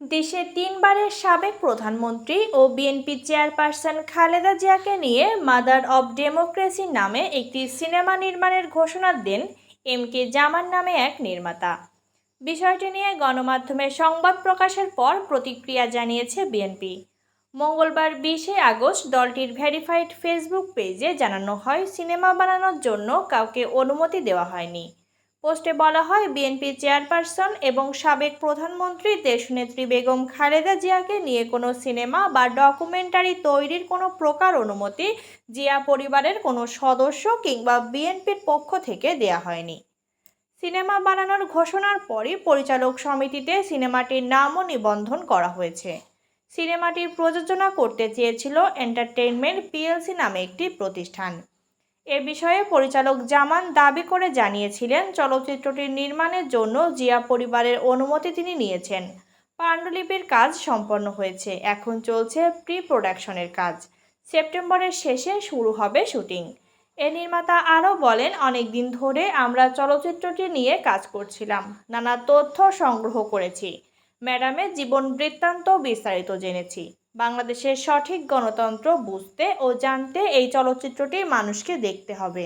দেশে তিনবারের সাবেক প্রধানমন্ত্রী ও বিএনপি চেয়ারপারসন খালেদা জিয়াকে নিয়ে মাদার অব ডেমোক্রেসি নামে একটি সিনেমা নির্মাণের ঘোষণা দেন এম কে জামান নামে এক নির্মাতা। বিষয়টি নিয়ে গণমাধ্যমে সংবাদ প্রকাশের পর প্রতিক্রিয়া জানিয়েছে বিএনপি। মঙ্গলবার বিশে আগস্ট দলটির ভেরিফাইড ফেসবুক পেজে জানানো হয়, সিনেমা বানানোর জন্য কাউকে অনুমতি দেওয়া হয়নি। পোস্টে বলা হয় বিএনপি চেয়ারপারসন এবং সাবেক প্রধানমন্ত্রী দেশনেত্রী বেগম খালেদা জিয়াকে নিয়ে কোনো সিনেমা বা ডকুমেন্টারি তৈরির কোনো প্রকার অনুমতি জিয়া পরিবারের কোনো সদস্য কিংবা বিএনপির পক্ষ থেকে দেয়া হয়নি। সিনেমা বানানোর ঘোষণার পরই পরিচালক সমিতিতে সিনেমাটির নামও নিবন্ধন করা হয়েছে। সিনেমাটির প্রযোজনা করতে চেয়েছিল এন্টারটেইনমেন্ট পিএলসি নামে একটি প্রতিষ্ঠান। এ বিষয়ে পরিচালক জামান দাবি করে জানিয়েছিলেন চলচ্চিত্রটির নির্মাণের জন্য জিয়া পরিবারের অনুমতি তিনি নিয়েছেন। পাণ্ডুলিপির কাজ সম্পন্ন হয়েছে। এখন চলছে প্রি প্রোডাকশনের কাজ। সেপ্টেম্বরের শেষে শুরু হবে শুটিং। এ নির্মাতা আরও বলেন অনেক দিন ধরে আমরা চলচ্চিত্রটি নিয়ে কাজ করছিলাম। নানা তথ্য সংগ্রহ করেছি। ম্যাডামের জীবন বৃত্তান্ত বিস্তারিত জেনেছি। বাংলাদেশের সঠিক গণতন্ত্র বুঝতে ও জানতে এই চলচ্চিত্রটি মানুষকে দেখতে হবে।